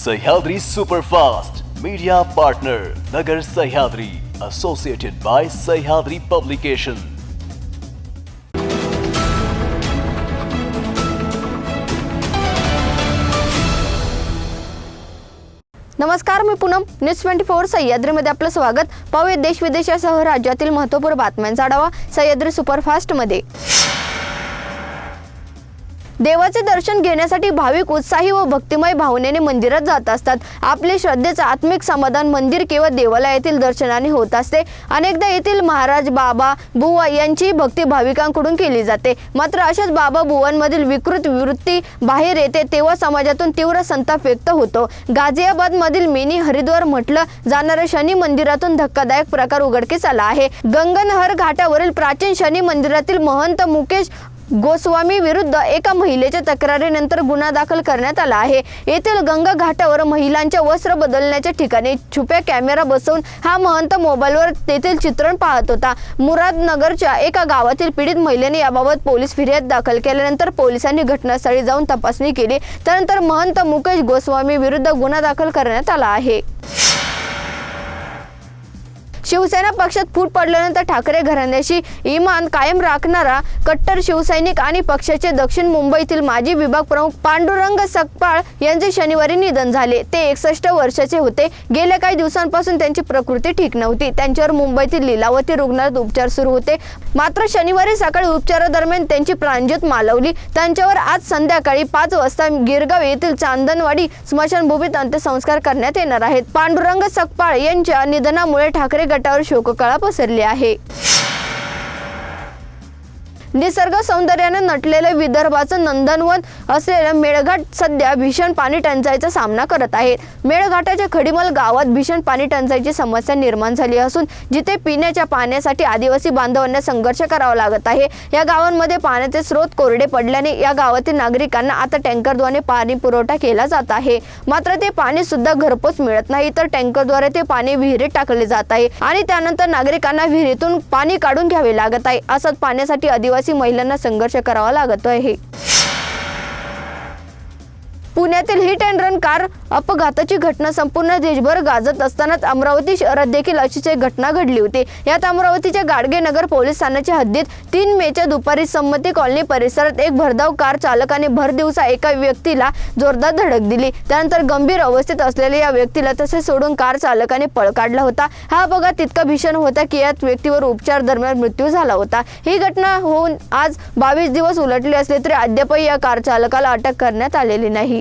Sahyadri superfast media partner Nagar Sahyadri associated by Sahyadri publication नमस्कार मी Poonam. News twenty four सह्याद्रीमध्ये आपलं स्वागत. पाहूया देश विदेशासह राज्यातील महत्त्वपूर्ण बातम्यांचा आढावा सह्याद्री सुपरफास्टमध्ये. देवाचे दर्शन घेण्यासाठी भाविक उत्साही व भक्तिमय भावनेने मंदिरात जात असतात. आपले श्रद्धेचं आत्मिक समाधान मंदिर किंवा देवालयातील दर्शनाने होत असते. अनेकदा येथील महाराज बाबा बुवा यांची भक्ती भाविकांकडून केली जाते. मात्र अशाच बाबा बुवांमधील विकृत वृत्ती बाहेर येते तेव्हा समाजातून तीव्र संताप व्यक्त होतो. गाझियाबाद मधील मिनी हरिद्वार म्हटलं जाणाऱ्या शनी मंदिरातून धक्कादायक प्रकार उघडकीस आला आहे. गंगनहर घाटावरील प्राचीन शनी मंदिरातील महंत मुकेश गोस्वामी विरुद्ध एका महिलेच्या तक्रारीनंतर गुन्हा दाखल करण्यात आला आहे. येथील गंगा घाटावर महिलांच्या वस्त्र बदलण्याच्या ठिकाणी छुप्या कॅमेरा बसवून हा महंत मोबाईलवर तेथील चित्रण पाहत होता. मुरादनगरच्या एका गावातील पीडित महिलेने याबाबत पोलीस फिर्याद दाखल केल्यानंतर पोलिसांनी घटनास्थळी जाऊन तपासणी केली. त्यानंतर महंत मुकेश गोस्वामी विरुद्ध गुन्हा दाखल करण्यात आला आहे. शिवसेना पक्षात फूट पडल्यानंतर ठाकरे घराण्याशी इमान कायम राखणारा कट्टर शिवसैनिक आणि पक्षाचे दक्षिण मुंबईतील माजी विभाग प्रमुख पांडुरंग सकपाळ यांचे शनिवारी निधन झाले. ते एकसष्ट वर्षाचे होते. गेल्या काही दिवसांपासून त्यांची प्रकृती ठीक नव्हती. त्यांच्यावर मुंबईतील लीलावती रुग्णालयात उपचार सुरू होते. मात्र शनिवारी सकाळी उपचारादरम्यान त्यांची प्राणज्योत मालवली. त्यांच्यावर आज संध्याकाळी पाच वाजता गिरगाव येथील चांदनवाडी स्मशानभूमीत अंत्यसंस्कार करण्यात येणार आहेत. पांडुरंग सकपाळ यांच्या निधनामुळे ठाकरे गटावर शोककळा पसरली आहे. निसर्ग सौंदर्याने नटलेलं विदर्भाचं नंदनवन असलेलं मेळघाट सध्या भीषण पाणी टंचाईचा सामना करत आहे. मेळघाटाच्या खडीमल गावात भीषण पाणी टंचाईची समस्या निर्माण झाली असून जिथे पिण्याच्या पाण्यासाठी आदिवासी बांधवांना संघर्ष करावा लागत आहे. या गावांमध्ये पाण्याचे स्रोत कोरडे पडल्याने या गावातील नागरिकांना आता टँकरद्वारे पाणी पुरवठा केला जात आहे. मात्र ते पाणी सुद्धा घरपोच मिळत नाही तर टँकरद्वारे ते पाणी विहिरीत टाकले जात आहे आणि त्यानंतर नागरिकांना विहिरीतून पाणी काढून घ्यावे लागत आहे. असंच पाण्यासाठी आदिवासी महिलांना संघर्ष करावा लागत आहे पुण्यातील हिट अँड रन कार अपघाताची घटना संपूर्ण देशभर गाजत असतानाच अमरावती शहरात देखील अशीच एक घटना घडली होती. यात अमरावतीच्या गाडगेनगर पोलीस ठाण्याच्या हद्दीत तीन मेच्या दुपारी संमती कॉलनी परिसरात एक भरधाव कार चालकाने भर दिवसा एका व्यक्तीला जोरदार धडक दिली. त्यानंतर गंभीर अवस्थेत असलेल्या या व्यक्तीला तसे सोडून कार चालकाने पळ काढला होता. हा अपघात तितका भीषण होता की यात व्यक्तीवर उपचार दरम्यान मृत्यू झाला होता. ही घटना होऊन आज बावीस दिवस उलटले असले तरी अद्यापही या कार चालकाला अटक करण्यात आलेली नाही.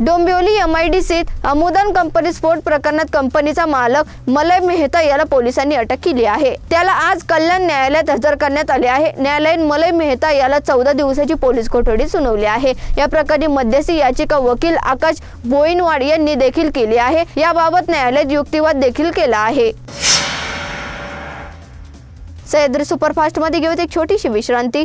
डोंबिवली एमआयडीसीत अमुदान कंपनी स्फोट प्रकरणात कंपनीचा मालक मलय मेहता याला पोलिसांनी अटक केली आहे. त्याला आज कल्याण न्यायालयात हजर करण्यात आले आहे. न्यायालयाने मलय मेहता याला चौदा दिवसाची पोलीस कोठडी सुनावली आहे. या प्रकरणी मध्यस्थी याचिका वकील आकाश बोईनवाड यांनी देखील केली आहे. याबाबत न्यायालयात युक्तिवाद देखील केला आहे. सह्याद्री सुपरफास्टमध्ये घेऊत एक छोटीशी विश्रांती.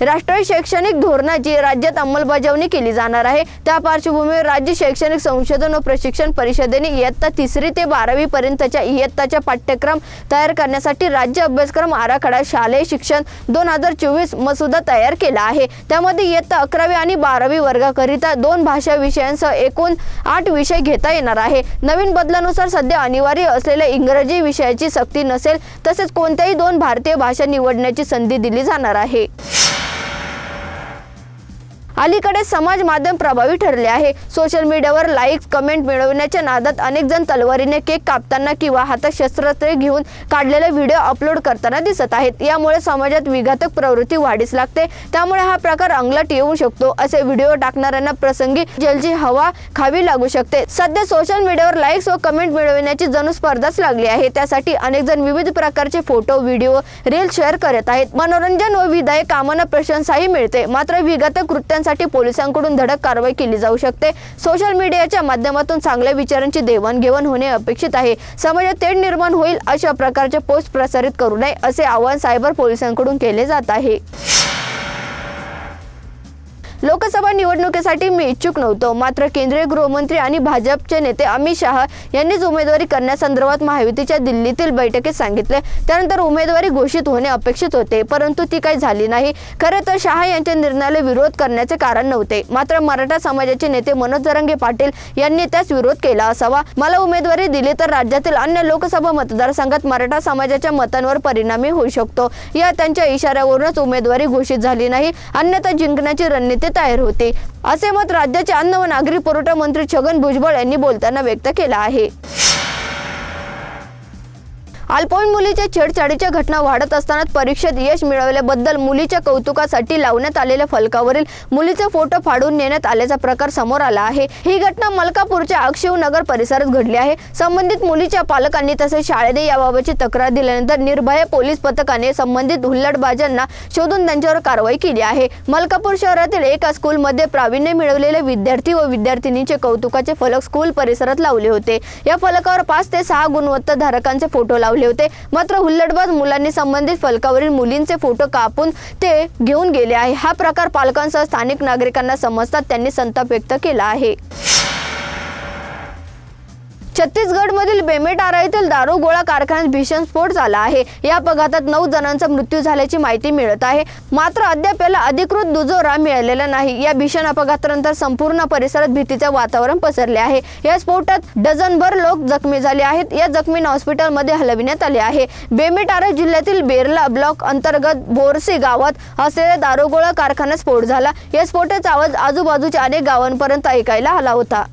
राष्ट्रीय शैक्षणिक धोरणाची राज्यात अंमलबजावणी केली जाणार आहे. त्या पार्श्वभूमीवर राज्य शैक्षणिक संशोधन व प्रशिक्षण परिषदेने इयत्ता तिसरी ते बारावी पर्यंतच्या इयत्ताच्या पाठ्यक्रम तयार करण्यासाठी राज्य अभ्यासक्रम आराखडा शालेय शिक्षण दोन हजार चोवीस मसुदा तयार केला आहे. त्यामध्ये इयत्ता अकरावी आणि बारावी वर्गाकरिता दोन भाषा विषयांसह एकूण आठ विषय घेता येणार आहे. नवीन बदलानुसार सध्या अनिवार्य असलेल्या इंग्रजी विषयाची सक्ती नसेल तसेच कोणत्याही दोन भारतीय भाषा निवडण्याची संधी दिली जाणार आहे. अलीकडे समाज माध्यम प्रभावी ठरले आहे. सोशल मीडियावर लाईक्स कमेंट मिळवण्याच्या नादात अनेक जण तलवारीने केक कापताना किंवा हातात शस्त्रास्त्रे घेऊन काढलेले व्हिडिओ अपलोड करताना दिसत आहेत. यामुळे समाजात विघातक प्रवृत्ती वाढीस लागते. त्यामुळे हा प्रकार अंगलाट येऊ शकतो असे व्हिडिओ टाकणाऱ्यांना प्रसंगी जलजी हवा खावी लागू शकते. सध्या सोशल मीडियावर लाईक्स व कमेंट मिळवण्याची जणू स्पर्धाच लागली आहे. त्यासाठी अनेक जण विविध प्रकारचे फोटो व्हिडिओ रील शेअर करत आहेत. मनोरंजन व विधायक कामांना प्रशंसाही मिळते. मात्र विघातक कृत्यांसाठी विचारांसाठी पोलिसांकडून धडक कारवाई केली जाऊ शकते. सोशल मीडियाच्या माध्यमातून चांगल्या विचारांची देवाणघेवाण होणे अपेक्षित आहे. समाजात तेढ निर्माण होईल अशा प्रकारचे पोस्ट प्रसारित करू नये असे आवाहन सायबर पोलिसांकडून केले जात आहे. लोकसभा निवडणुकीसाठी मी इच्छुक नव्हतो. मात्र केंद्रीय गृहमंत्री आणि भाजपचे नेते अमित शहा यांनीच उमेदवारी करण्यासंदर्भात महायुतीच्या दिल्लीतील बैठकीत सांगितले. त्यानंतर उमेदवारी घोषित होणे अपेक्षित होते परंतु ती काही झाली नाही. खरे तर शहा यांच्या निर्णयाला विरोध करण्याचे कारण नव्हते. मात्र मराठा समाजाचे नेते मनोज जरंगे पाटील यांनी त्यास विरोध केला असावा. मला उमेदवारी दिली तर राज्यातील अन्य लोकसभा मतदारसंघात मराठा समाजाच्या मतांवर परिणामी होऊ शकतो. या त्यांच्या इशाऱ्यावरूनच उमेदवारी घोषित झाली नाही. अन्यथा जिंकण्याची रणनीती तयार होते. असे मत राज्याचे अन्न व नागरी पुरवठा मंत्री छगन भुजबळ यांनी बोलताना व्यक्त केलं आहे. अल्पवयीन मुलीच्या छेडछाडीच्या घटना वाढत असताना परीक्षेत यश मिळवल्याबद्दल मुलीच्या कौतुकासाठी लावण्यात आलेल्या फलकावरील मुलीचे फोटो फाडून नेण्यात आल्याचा प्रकार समोर आला आहे. ही घटना मलकापूरच्या अक्षिव नगर परिसरात घडली आहे. संबंधित मुलीच्या पालकांनी तसेच शाळेने याबाबतची तक्रार दिल्यानंतर निर्भया पोलीस पथकाने संबंधित हुल्लडबाजांना शोधून त्यांच्यावर कारवाई केली आहे. मलकापूर शहरातील एका स्कूलमध्ये प्रावीण्य मिळवलेले विद्यार्थी व विद्यार्थिनीचे कौतुकाचे फलक स्कूल परिसरात लावले होते. या फलकावर पाच ते सहा गुणवत्ता धारकांचे फोटो लावले होते. मात्र हुल्लडबाज मुलांनी संबंधित फलकावरील मुलींचे फोटो कापून ते घेऊन गेले आहे. हा प्रकार पालकांसह स्थानिक नागरिकांना समजतात त्यांनी संताप व्यक्त केला आहे. छत्तीसगडमधील बेमेटारा येथील दारू गोळा कारखान्यात भीषण स्फोट झाला आहे. या अपघातात नऊ जणांचा मृत्यू झाल्याची माहिती मिळत आहे. मात्र अद्याप याला अधिकृत दुजोरा मिळालेला नाही. या भीषण अपघातानंतर संपूर्ण परिसरात भीतीचे वातावरण पसरले आहे. या स्फोटात डझनभर लोक जखमी झाले आहेत. या जखमींना हॉस्पिटलमध्ये हलविण्यात आले आहे. बेमेटारा जिल्ह्यातील बेरला ब्लॉक अंतर्गत बोरसी गावात असलेल्या दारुगोळा कारखान्यात स्फोट झाला. या स्फोटाचा आवाज आजूबाजूच्या अनेक गावांपर्यंत ऐकायला आला होता.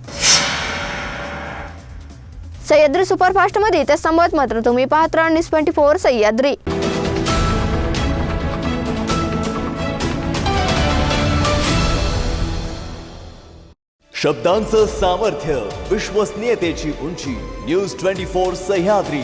सह्याद्री सुपरफास्टमध्ये त्या इथे संबंध मात्र तुम्ही पाहत राहा न्यूज ट्वेंटी फोर सह्याद्री. शब्दांचं सामर्थ्य विश्वसनीयतेची उंची न्यूज ट्वेंटी फोर सह्याद्री.